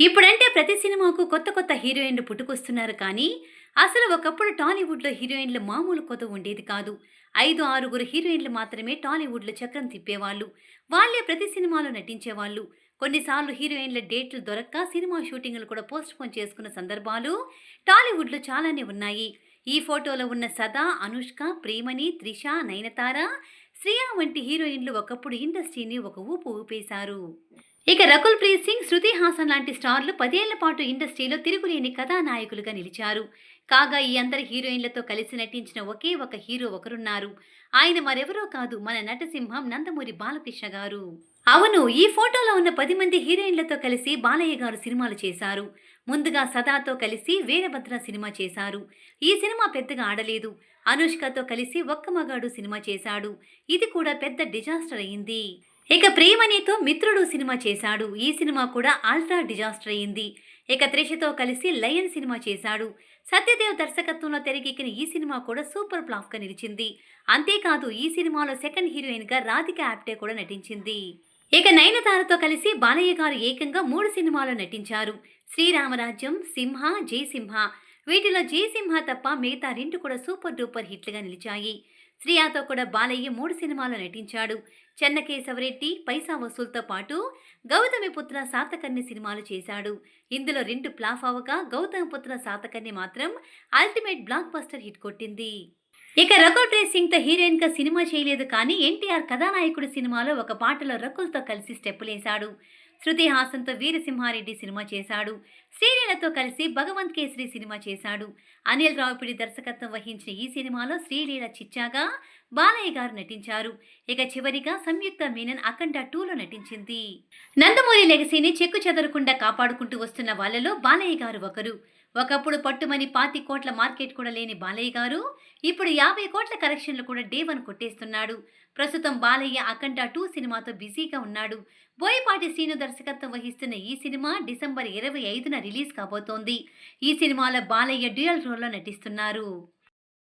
ఇప్పుడంటే ప్రతి సినిమాకు కొత్త కొత్త హీరోయిన్లు పుట్టుకొస్తున్నారు కానీ అసలు ఒకప్పుడు టాలీవుడ్లో హీరోయిన్లు మామూలు కొత్త ఉండేది కాదు. ఐదు ఆరుగురు హీరోయిన్లు మాత్రమే టాలీవుడ్లో చక్రం తిప్పేవాళ్ళు. వాళ్ళే ప్రతి సినిమాలో నటించేవాళ్ళు. కొన్నిసార్లు హీరోయిన్ల డేట్లు దొరక్క సినిమా షూటింగ్లు కూడా పోస్ట్ పోన్ చేసుకున్న సందర్భాలు టాలీవుడ్లో చాలానే ఉన్నాయి. ఈ ఫోటోలో ఉన్న సదా అనుష్క ప్రేమని త్రిష నయనతార శ్రియా వంటి హీరోయిన్లు ఒకప్పుడు ఇండస్ట్రీని ఒక ఊపు ఊపేశారు. ఇక రకుల్ ప్రీత్ సింగ్ శృతి హాసన్ లాంటి స్టార్లు పదేళ్ళ పాటు ఇండస్ట్రీలో తిరుగులేని కథానాయకులుగా నిలిచారు. కాగా ఈ అందరి హీరోయిన్లతో కలిసి నటించిన ఒకే ఒక హీరో ఒకరున్నారు. ఆయన మరెవరో కాదు మన నటసింహం నందమూరి బాలకృష్ణ గారు. అవును ఈ ఫోటోలో ఉన్న పది మంది హీరోయిన్లతో కలిసి బాలయ్య గారు సినిమాలు చేశారు. ముందుగా సదాతో కలిసి వీరభద్ర సినిమా చేశారు. ఈ సినిమా పెద్దగా ఆడలేదు. అనుష్కతో కలిసి ఒక్క మగాడు సినిమా చేశాడు. ఇది కూడా పెద్ద డిజాస్టర్ అయింది. ఇక ప్రేమనితో మిత్రుడు సినిమా చేశాడు. ఈ సినిమా కూడా అల్ట్రా డిజాస్టర్ అయింది. ఇక త్రిషతో కలిసి లయన్ సినిమా చేశాడు. సత్యదేవ్ దర్శకత్వంలో తెరకెక్కిన ఈ సినిమా కూడా సూపర్ ఫ్లాప్గా నిలిచింది. అంతేకాదు ఈ సినిమాలో సెకండ్ హీరోయిన్గా రాధిక ఆప్టే కూడా నటించింది. ఇక నయనతారతో కలిసి బాలయ్య గారు ఏకంగా మూడు సినిమాల్లో నటించారు. శ్రీరామరాజ్యం సింహ జయసింహ. వీటిలో జయసింహ తప్ప మిగతా రెండు కూడా సూపర్ డూపర్ హిట్లుగా నిలిచాయి. శ్రీయాతో కూడా బాలయ్య మూడు సినిమాల్లో నటించాడు. చెన్నకేశవరెడ్డి పైసా వసూల్తో పాటు గౌతమిపుత్ర సాతకర్ణి సినిమాలు చేశాడు. ఇందులో రెండు ప్లాఫ్ అవగా గౌతమిపుత్ర సాతకర్ణి మాత్రం అల్టిమేట్ బ్లాక్ బస్టర్ హిట్ కొట్టింది. ఇక రకుల్ ప్రీత్ సింగ్తో హీరోయిన్గా సినిమా చేయలేదు కానీ ఎన్టీఆర్ కథానాయకుడు సినిమాలో ఒక పాటలో రకుల్తో కలిసి స్టెప్పులేశాడు శృతి హాసన్తో వీరసింహారెడ్డి సినిమా చేశాడు. శ్రీలీలతో కలిసి భగవంత్ కేసరి సినిమా చేశాడు. అనిల్ రావుపిడి దర్శకత్వం వహించిన ఈ సినిమాలో శ్రీలీల చిచ్చాగా బాలయ్య గారు నటించారు. ఇక చివరిగా సంయుక్త మీనన్ అఖండ టూలో నటించింది. నందమూరి లెగసీని చెక్కు చెదరకుండా కాపాడుకుంటూ వస్తున్న వాళ్ళలో బాలయ్య గారు ఒకరు. ఒకప్పుడు పట్టుమని పాతి కోట్ల మార్కెట్ కూడా లేని బాలయ్య గారు ఇప్పుడు యాభై కోట్ల కలెక్షన్లు కూడా డే వన్ కొట్టేస్తున్నాడు. ప్రస్తుతం బాలయ్య అఖండ టూ సినిమాతో బిజీగా ఉన్నాడు. బోయపాటి శ్రీను దర్శకత్వం వహిస్తున్న ఈ సినిమా డిసెంబర్ ఇరవై ఐదున రిలీజ్ కాబోతోంది. ఈ సినిమాలో బాలయ్య డ్యూయల్ రోల్లో నటిస్తున్నారు.